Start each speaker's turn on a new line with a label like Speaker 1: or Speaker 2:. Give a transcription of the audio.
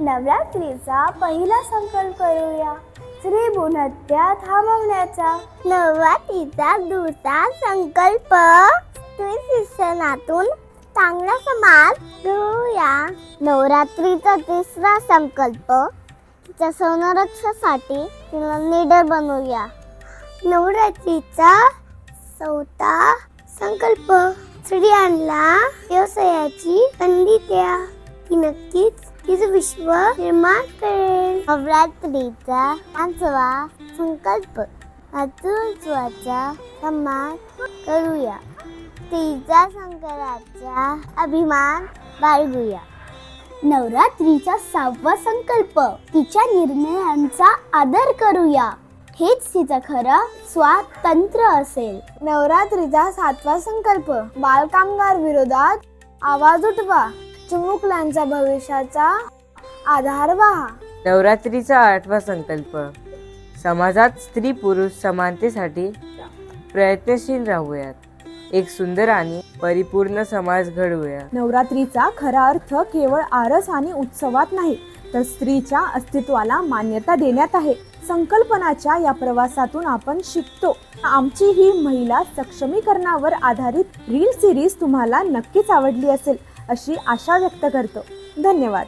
Speaker 1: नवरात्रीचा पहिला संकल्प करूया. स्त्री थांबवण्याचा. नवरात्रीचा दुसरा संकल्प. स्त्री शिक्षणातून चांगला समाज घेऊया. नवरात्रीचा तिसरा संकल्प. तिच्या संरक्षणासाठी तिला निडर बनवूया. नवरात्रीचा चौथा संकल्प. स्त्रियांना व्यवसायाची संधी द्या. की नक्कीच तिचं विश्व निर्माण करेल नवरात्रीचा पाचवा संकल्प. मातृत्वाचा सन्मान करूया. तिचा संकल्पाचा अभिमान बाळगूया. नवरात्रीचा सहावा संकल्प. तिच्या निर्णयांचा आदर करूया. हेच तिचं खरं स्वातंत्र्य असेल. नवरात्रीचा सातवा संकल्प. बालकामगार विरोधात आवाज उठवा. चिमुकल्यांच्या भविष्याचा आधार व्हा.
Speaker 2: नवरात्रीचा आठवा संकल्प. समाजात स्त्री पुरुष समानतेसाठी प्रयत्नशील राहूयात. एक सुंदर आणि परिपूर्ण समाज घडवूया.
Speaker 3: नवरात्रीचा खरा अर्थ केवळ आरस आणि उत्सवात नाही तर स्त्रीच्या अस्तित्वाला मान्यता देण्यात आहे. संकल्पनाच्या या प्रवासातून आपण शिकतो. आमची ही महिला सक्षमीकरणावर आधारित रील सिरीज तुम्हाला नक्कीच आवडली असेल. अशी आशा व्यक्त करतो. धन्यवाद.